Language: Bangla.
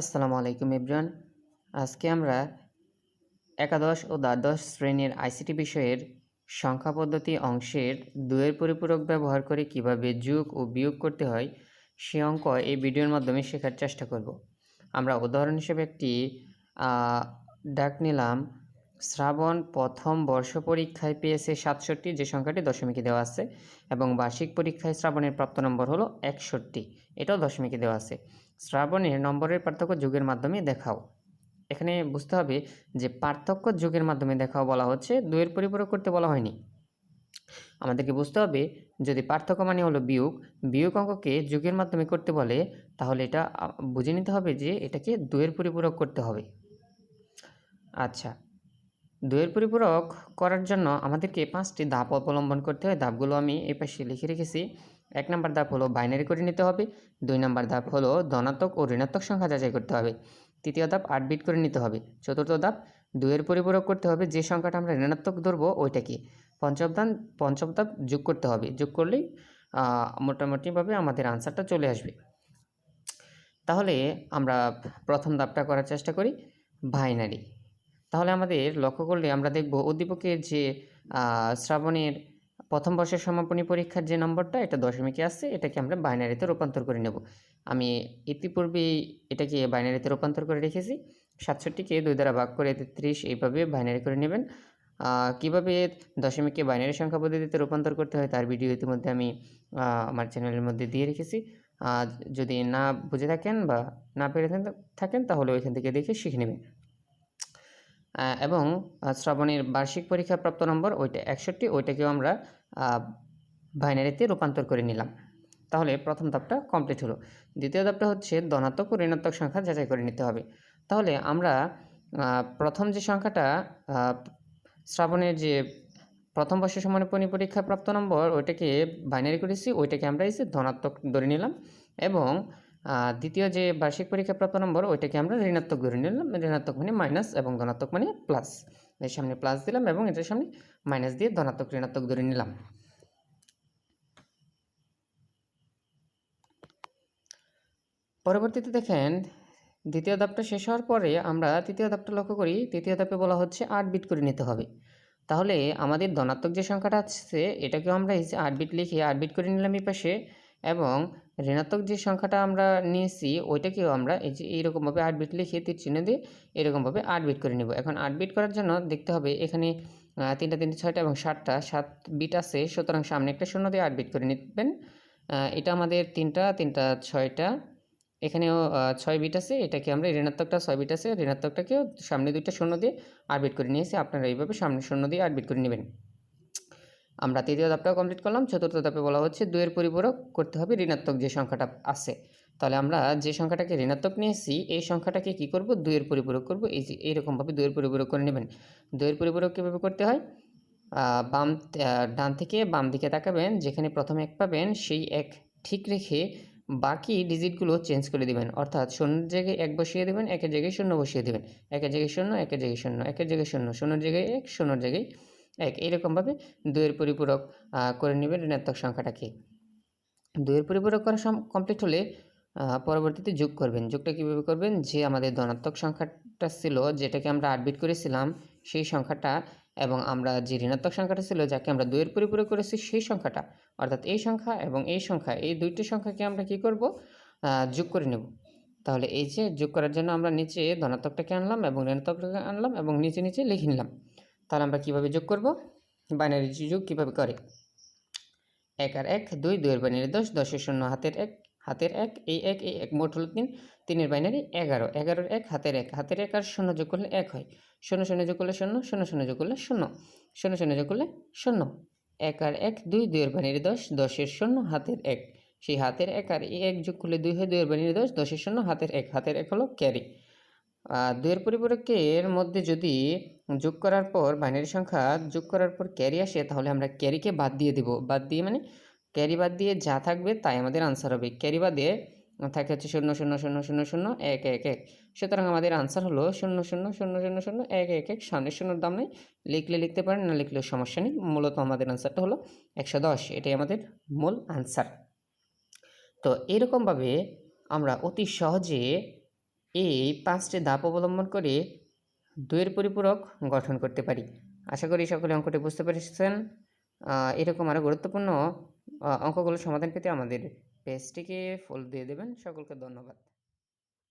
আসসালামু আলাইকুম ইব্রান। আজকে আমরা একাদশ ও দ্বাদশ শ্রেণির আইসিটি বিষয়ের সংখ্যা পদ্ধতি অংশের দুয়ের পরিপূরক ব্যবহার করে কীভাবে যোগ ও বিয়োগ করতে হয়, সে অঙ্ক এই ভিডিওর মাধ্যমে শেখার চেষ্টা করব। আমরা উদাহরণ হিসেবে একটি ডাক নিলাম। শ্রাবণ প্রথম বর্ষ পরীক্ষায় পেয়েছে সাতষট্টি, যে সংখ্যাটি দশমিকে দেওয়া আছে, এবং বার্ষিক পরীক্ষায় শ্রাবণের প্রাপ্ত নম্বর হলো একষট্টি। এটাও দশমিকে দেওয়া আছে। শ্রাবণের নম্বরের পার্থক্য যুগের মাধ্যমে দেখাও। এখানে বুঝতে হবে যে পার্থক্য যুগের মাধ্যমে দেখাও বলা হচ্ছে দুয়ের পরিপূরক করতে বলা হয়নি। আমাদেরকে বুঝতে হবে যদি পার্থক্য মানে হলো বিয়োগ বিয়োগ অঙ্ককে যুগের মাধ্যমে করতে বলে, তাহলে এটা বুঝে নিতে হবে যে এটাকে দুয়ের পরিপূরক করতে হবে। আচ্ছা দুয়ের পরিপূরক করার জন্য আমাদেরকে পাঁচটি ধাপ অবলম্বন করতে হয়। ধাপগুলো আমি এই পাশে লিখে রেখেছি। এক নম্বর ধাপ হলো বাইনারি করে নিতে হবে। দুই নম্বর ধাপ হলো ধনাত্মক ও ঋণাত্মক সংখ্যা যাচাই করতে হবে। তৃতীয় ধাপ আট বিট করে নিতে হবে। চতুর্থ ধাপ দুয়ের পরিপূরক করতে হবে যে সংখ্যাটা আমরা ঋণাত্মক ধরবো ওইটাকে পঞ্চম ধাপ পঞ্চম ধাপ যোগ করতে হবে। যোগ করলেই মোটামুটিভাবে আমাদের আনসারটা চলে আসবে। তাহলে আমরা প্রথম ধাপটা করার চেষ্টা করি বাইনারি। তাহলে আমাদের লক্ষ্য করলে আমরা দেখব উদ্দীপকের যে শ্রাবণের প্রথম বর্ষের সমাপনী পরীক্ষার যে নম্বরটা, এটা দশমিকে আসছে এটাকে আমরা বাইনারিতে রূপান্তর করে নেব। আমি ইতিপূর্বেই এটাকে বাইনারিতে রূপান্তর করে রেখেছি। সাতষট্টিকে দুই দ্বারা ভাগ করে তেত্রিশ এইভাবে বাইনারি করে নেবেন। কীভাবে দশমিককে বাইনারি সংখ্যা পদ্ধতিতে রূপান্তর করতে হয় তার ভিডিও ইতিমধ্যে আমি আমার চ্যানেলের মধ্যে দিয়ে রেখেছি। যদি না বুঝে থাকেন বা না পেরে থাকেন- তাহলে ওইখান থেকে দেখে শিখে নেবেন। এবং শ্রাবণের বার্ষিক পরীক্ষা প্রাপ্ত নম্বর ওইটা একষট্টি, ওইটাকেও আমরা বাইনারিতে রূপান্তর করে নিলাম। তাহলে প্রথম ধাপটা কমপ্লিট হলো। দ্বিতীয় ধাপটা হচ্ছে ধনাত্মক ও ঋণাত্মক সংখ্যা যাচাই করে নিতে হবে। তাহলে আমরা প্রথম যে সংখ্যাটা শ্রাবণের যে প্রথম বর্ষের সমাপনী পরীক্ষা প্রাপ্ত নম্বর, ওইটাকে বাইনারি করেছি, ওইটাকে আমরা এসে ধনাত্মক ধরে নিলাম এবং দ্বিতীয় যে বার্ষিক পরীক্ষা প্রাপ্ত নম্বর, ওইটাকে আমরা ঋণাত্মক ধরে নিলাম, ঋণাত্মক মানে মাইনাস এবং ধনাত্মক মানে প্লাস এর সামনে প্লাস দিলাম এবং এটার সামনে মাইনাস দিয়ে ধনাত্মক ঋণাত্মক ধরে নিলাম। পরবর্তীতে দেখেন, দ্বিতীয় ধাপটা শেষ হওয়ার পরে আমরা তৃতীয় ধাপটা লক্ষ্য করি, তৃতীয় ধাপে বলা হচ্ছে আট বিট করে নিতে হবে। তাহলে আমাদের ধনাত্মক যে সংখ্যাটা আছে, এটাকেও আমরা আট বিট লিখে আট বিট করে নিলাম এই পাশে এবং ঋণাত্মক যে সংখ্যাটা আমরা নিয়েছি, ওইটাকেও আমরা এই যে এইরকমভাবে আট বিট লিখে তীর চিহ্ন দিয়ে এরকমভাবে আট বিট করে নেব। এখন আট বিট করার জন্য দেখতে হবে এখানে তিনটা, তিনটে, ছয়টা এবং সাতটা, সাত বিট আছে, সুতরাং সামনে একটা শূন্য দিয়ে আট বিট করে নিবেন। এটা আমাদের তিনটা তিনটা, ছয়টা, এখানেও ছয় বিট আছে, এটাকে আমরা ঋণাত্মকটা ছয় বিট আছে, ঋণাত্মকটাকেও সামনে দুইটা শূন্য দিয়ে আট বিট করে নিয়েছি, আপনারা এইভাবে সামনে শূন্য দিয়ে আট বিট করে নেবেন। আমরা তৃতীয় ধাপটাও কমপ্লিট করলাম, চতুর্থ ধাপে বলা হচ্ছে দুইয়ের পরিপূরক করতে হবে ঋণাত্মক যে সংখ্যাটা আছে। তাহলে আমরা যে সংখ্যাটাকে ঋণাত্মক নিয়েছি, এই সংখ্যাটাকে কি করব? দুইয়ের পরিপূরক করব। এই যে, এইরকমভাবে দুইয়ের পরিপূরক করে নেবেন। দুইয়ের পরিপূরক কীভাবে করতে হয়? বাম ডান থেকে বাম দিকে তাকাবেন, যেখানে প্রথমে এক পাবেন, সেই এক ঠিক রেখে বাকি ডিজিটগুলো চেঞ্জ করে দিবেন। অর্থাৎ শূন্যের জায়গায় এক বসিয়ে দেবেন, একের জায়গায় শূন্য বসিয়ে দেবেন। একের জায়গায় শূন্য, একের জায়গায় শূন্য, একের জায়গায় শূন্য, শূন্যের জায়গায় এক, শূন্যর জায়গায় এক, এইরকমভাবে দুইয়ের পরিপূরক করে নেবেন ঋণাত্মক সংখ্যাটাকে। দুইয়ের পরিপূরক করা কমপ্লিট হলে পরবর্তীতে যোগ করবেন। যোগটা কীভাবে করবেন? যে আমাদের ধনাত্মক সংখ্যাটা ছিল, যেটাকে আমরা আট বিট করেছিলাম, সেই সংখ্যাটা এবং আমরা যে ঋণাত্মক সংখ্যাটা ছিল, যাকে আমরা দুইয়ের পরিপূরক করেছি, সেই সংখ্যাটা, অর্থাৎ এই সংখ্যা এবং এই সংখ্যা, এই দুইটি সংখ্যাকে আমরা কি করব? যোগ করে নেব। তাহলে এই যে যোগ করার জন্য আমরা নিচে ধনাত্মকটাকে আনলাম এবং ঋণাত্মকটাকে আনলাম এবং নিচে নিচে লিখে নিলাম। তাহলে আমরা কীভাবে যোগ করব? বাইনারি যোগ কীভাবে করে? এক আর এক, দুই, দুইয়ের বাইনারি দশ, দশের শূন্য, হাতের এক হাতের এক, এই এক এই এক, মোট হলো তিন, তিনের বাইনারি এগারো, এগারোর এক, হাতের এক হাতের এক আর শূন্য যোগ করলে এক হয়। শূন্য শূন্য যোগ করলে শূন্য শূন্য শূন্য যোগ করলে শূন্য শূন্য শূন্য যোগ করলে শূন্য। এক আর এক, দুই, দুইয়ের বাইনারি দশ, দশের শূন্য, হাতের এক। সেই হাতের এক আর এই এক যোগ করলে দুই হয়, দুইয়ের বাইনারি দশ, দশের শূন্য, হাতের এক হাতের এক হলো ক্যারি আহ, দুইয়ের পরিপূরকের মধ্যে যদি যোগ করার পর বাইনারি সংখ্যা যোগ করার পর ক্যারি আসে তাহলে আমরা ক্যারিকে বাদ দিয়ে দেব। বাদ দিয়ে মানে ক্যারি বাদ দিয়ে যা থাকবে তাই আমাদের আনসার হবে। ক্যারি বাদে থাকে হচ্ছে শূন্য শূন্য শূন্য শূন্য শূন্য এক এক এক। সুতরাং আমাদের আনসার হলো শূন্য শূন্য শূন্য শূন্য শূন্য এক এক এক। সামনের শূন্যর দাম নেই। লিখলে লিখতে পারেন না লিখলেও সমস্যা নেই। মূলত আমাদের আনসারটা হলো একশো দশ। এটাই আমাদের মূল আনসার তো এরকমভাবে আমরা অতি সহজে এই পাঁচটি ধাপ অবলম্বন করে দুইয়ের পরিপূরক গঠন করতে পারি। আশা করি সকলে অঙ্কটি বুঝতে পেরেছেন। এরকম আরও গুরুত্বপূর্ণ অঙ্কগুলো সমাধান পেতে আমাদের পেজটিকে ফলো দিয়ে দেবেন। সকলকে ধন্যবাদ।